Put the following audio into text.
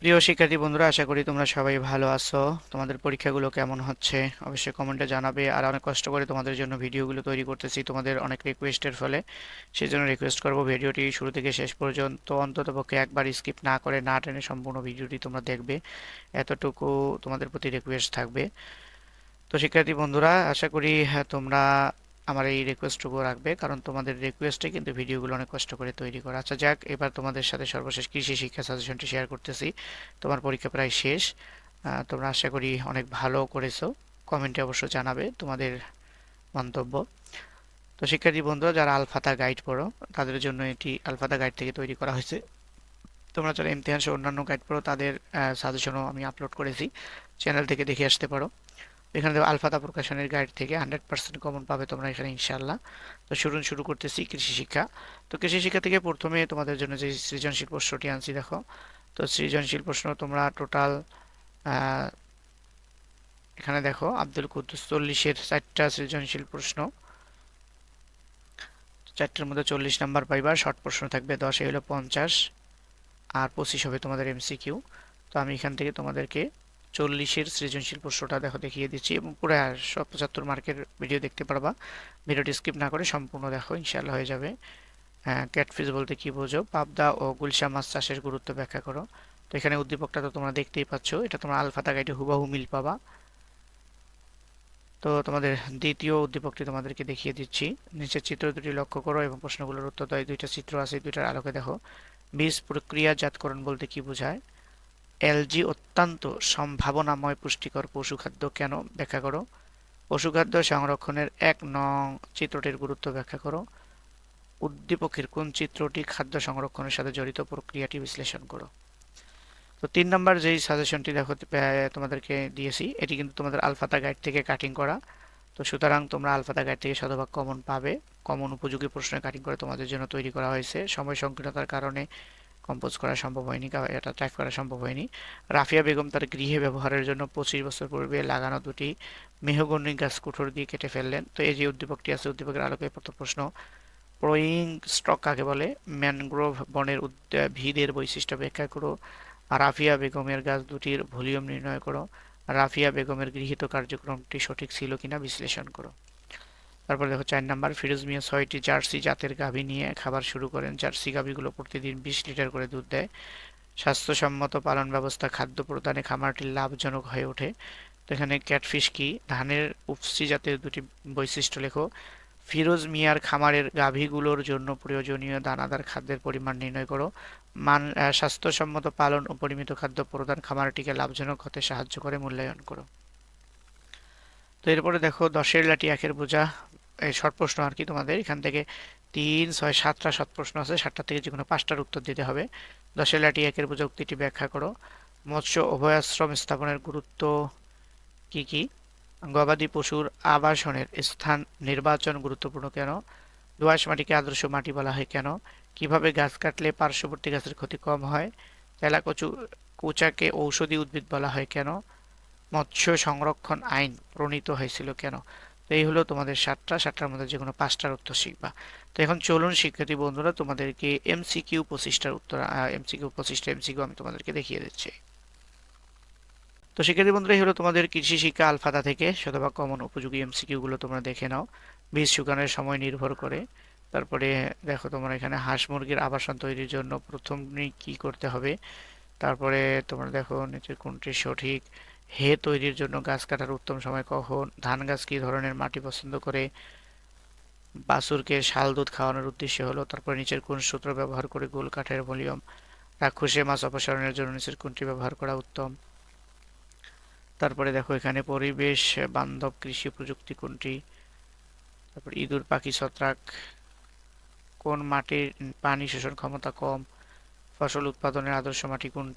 প্রিয় শিক্ষার্থী বন্ধুরা আশা করি তোমরা সবাই ভালো আছো। তোমাদের পরীক্ষাগুলো কেমন হচ্ছে অবশ্যই কমেন্টে জানাবে। আর অনেক কষ্ট করে তোমাদের জন্য ভিডিওগুলো তৈরি করতেছি তোমাদের অনেক রিকোয়েস্টের ফলে। সেই জন্য রিকোয়েস্ট করব ভিডিওটি শুরু থেকে শেষ পর্যন্ত অন্ততপক্ষে একবার স্কিপ না করে না টেনে সম্পূর্ণ ভিডিওটি তোমরা দেখবে। এতটুকু তোমাদের প্রতি রিকোয়েস্ট থাকবে। তো শিক্ষার্থী বন্ধুরা আশা করি হ্যাঁ, তোমরা আমার এই রিকোয়েস্টটুকু রাখবে, কারণ তোমাদের রিকোয়েস্টে কিন্তু ভিডিওগুলো অনেক কষ্ট করে তৈরি করা। আচ্ছা যাক, এবার তোমাদের সাথে সর্বশেষ কৃষি শিক্ষা সাজেশনটি শেয়ার করতেছি। তোমার পরীক্ষা প্রায় শেষ। তোমরা আশা করি অনেক ভালো করেছ। কমেন্টে অবশ্য জানাবে তোমাদের মন্তব্য। তো শিক্ষার্থী বন্ধুরা যারা আলফাতা গাইড পড়ো, তাদের জন্য এটি আলফাতা গাইড থেকে তৈরি করা হয়েছে। তোমরা যারা ইমতিহান অন্যান্য গাইড পড়ো, তাদের সাজেশনও আমি আপলোড করেছি। চ্যানেল থেকে দেখে আসতে পারো। এখানে আলফাতা প্রকাশনের গাইড থেকে হান্ড্রেড পার্সেন্ট কমন পাবে তোমরা এখানে ইনশাল্লাহ তো শুরু শুরু করতেছি কৃষি শিক্ষা। তো কৃষি শিক্ষা থেকে প্রথমে তোমাদের জন্য যে সৃজনশীল প্রশ্নটি আনছি, দেখো। তো সৃজনশীল প্রশ্ন তোমরা টোটাল এখানে দেখো, আব্দুল কুদ্দুস চল্লিশের চারটা সৃজনশীল প্রশ্ন। চারটের মধ্যে চল্লিশ নাম্বার পাইবার শর্ট প্রশ্ন থাকবে দশে হলো পঞ্চাশ, আর পঁচিশ হবে তোমাদের এমসিকিউ তো আমি এখান থেকে তোমাদেরকে চল্লিশের সৃজনশীল প্রশ্নটা দেখো দেখিয়ে দিচ্ছি এবং পুরো সব পঁচাত্তর মার্কের ভিডিও দেখতে পারবা। ভিডিওটি স্কিপ না করে সম্পূর্ণ দেখো ইনশাল্লাহ হয়ে যাবে। ক্যাটফিস বলতে কি বোঝো? পাবদা ও গুলশা মাছ চাষের গুরুত্ব ব্যাখ্যা করো। তো এখানে উদ্দীপকটা তো তোমরা দেখতেই পাচ্ছ, এটা তোমরা আলফাতা গাইডে হুবাহু মিল পাবা। তো তোমাদের দ্বিতীয় উদ্দীপকটি তোমাদেরকে দেখিয়ে দিচ্ছি। নিচের চিত্র দুটি লক্ষ্য করো এবং প্রশ্নগুলোর উত্তর দেয় দুইটা চিত্র আছে দুইটার আলোকে দেখো। বীজ প্রক্রিয়াজাতকরণ বলতে কি বোঝায়? এলজি অত্যন্ত সম্ভাবনাময় পুষ্টিকর পশুখাদ্য, কেন ব্যাখ্যা করো? পশুখাদ্য সংরক্ষণের এক নং চিত্রটির গুরুত্ব ব্যাখ্যা করো। উদ্দীপকের কোন চিত্রটি খাদ্য সংরক্ষণের সাথে জড়িত প্রক্রিয়াটি বিশ্লেষণ করো। তো তিন নম্বর যেই সাজেশনটি দেখো তোমাদেরকে দিয়েছি, এটি কিন্তু তোমাদের আলফাতা গাইড থেকে কাটিং করা। তো সুতরাং তোমরা আলফাতা গাইড থেকে শতভাগ কমন পাবে। কমন উপযোগী প্রশ্ন কাটিং করে তোমাদের জন্য তৈরি করা হয়েছে। সময় সংকীর্ণতার কারণে কম্পোজ করা সম্ভব হয়নি এটা টাইপ করা সম্ভব হয়নি। রাফিয়া বেগম তার গৃহে ব্যবহারের জন্য পঁচিশ বছর পূর্বে লাগানো দুটি মেহগনি গাছ কুঠোর দিয়ে কেটে ফেললেন। তো এই যে উদ্দীপকটি আছে, উদ্দীপকের আলোকে প্রথম প্রশ্ন প্রয়িং স্টক কাকে বলে? ম্যানগ্রোভ বনের উদ্ভিদের বৈশিষ্ট্য ব্যাখ্যা করো। রাফিয়া বেগমের গাছ দুটির ভলিউম নির্ণয় করো। রাফিয়া বেগমের গৃহীত কার্যক্রমটি সঠিক ছিল কিনা বিশ্লেষণ করো। তারপর দেখো চার নাম্বার, ফিরোজ মিয়া ছয়টি জার্সি জাতের গাভী নিয়ে খাবার শুরু করেন। জার্সি গাভীগুলো প্রতিদিন বিশ লিটার করে দুধ দেয়। স্বাস্থ্যসম্মত পালন ব্যবস্থা খাদ্য প্রদানে খামারটি লাভজনক হয়ে ওঠে। তো এখানে ক্যাটফিশ কি? ধানের উপসি জাতের দুটি বৈশিষ্ট্য লেখো। ফিরোজ মিয়ার খামারের গাভীগুলোর জন্য প্রয়োজনীয় দানাদার খাদ্যের পরিমাণ নির্ণয় করো। মান স্বাস্থ্যসম্মত পালন ও পরিমিত খাদ্য প্রদান খামারটিকে লাভজনক হতে সাহায্য করে, মূল্যায়ন করো। তো এরপরে দেখো দশের লাঠি একের বোঝা। এই শর্ট প্রশ্ন আর কি তোমাদের। এখান থেকে তিন, ছয়, সাতটা শর্ট প্রশ্ন আছে। সাতটা থেকে যে কোনো পাঁচটার উত্তর দিতে হবে। দশের লাঠি একের বোঝা উক্তিটি ব্যাখ্যা করো। মৎস্য অভয়াশ্রম স্থাপনের গুরুত্ব কি কি? গবাদি পশুর আবাসনের স্থান নির্বাচন গুরুত্বপূর্ণ কেন? দোআঁশ মাটিকে আদর্শ মাটি বলা হয় কেন? কীভাবে গাছ কাটলে পার্শ্ববর্তী গাছের ক্ষতি কম হয়? তেলাকচু, কুচাকে ঔষধি উদ্ভিদ বলা হয় কেন? মৎস্য সংরক্ষণ আইন প্রণীত হয়েছিল কেন? তো এই হলো তোমাদের সাতটা, সাতটার মধ্যে যে কোনো পাঁচটার উত্তর শিখবা। তো এখন চলুন শিক্ষার্থী বন্ধুরা, তোমাদেরকে এমসিকিউ পঁচিশটার উত্তর এমসিকিউ পঁচিশটা এমসিকিউ আমি তোমাদেরকে দেখিয়ে দিচ্ছি। তো শিক্ষার্থী বন্ধুরা হলো তোমাদের কৃষি শিক্ষা আলফাতা থেকে শতভাগ কমন উপযোগী এমসিকিউ গুলো তোমরা দেখে নাও। বীজ শুকানোর সময় নির্ভর করে। তারপরে দেখো তোমরা এখানে হাঁস মুরগির আবাসন তৈরির জন্য প্রথমে কি করতে হবে? তারপরে তোমরা দেখো নিচের কোনটি সঠিক? হে তৈরির জন্য গাছ কাটার উত্তম সময় কখন? ধান গাছ কি ধরনের মাটি পছন্দ করে? বাছুরকে শাল দুধ খাওয়ানোর উদ্দেশ্য হলো, তারপর নিচের কোন সূত্র ব্যবহার করে গোল কাঠের ভলিউম? রাক্ষসে মাছ অপসারণের জন্য নিচের কোনটি ব্যবহার করা উত্তম? তারপরে দেখো, এখানে পরিবেশ বান্ধব কৃষি প্রযুক্তি কোনটি? তারপর ইঁদুর, পাখি, ছত্রাক, কোন মাটির পানি শোষণ ক্ষমতা কম? ফসল উৎপাদনের আদর্শ মাটি কোনটি?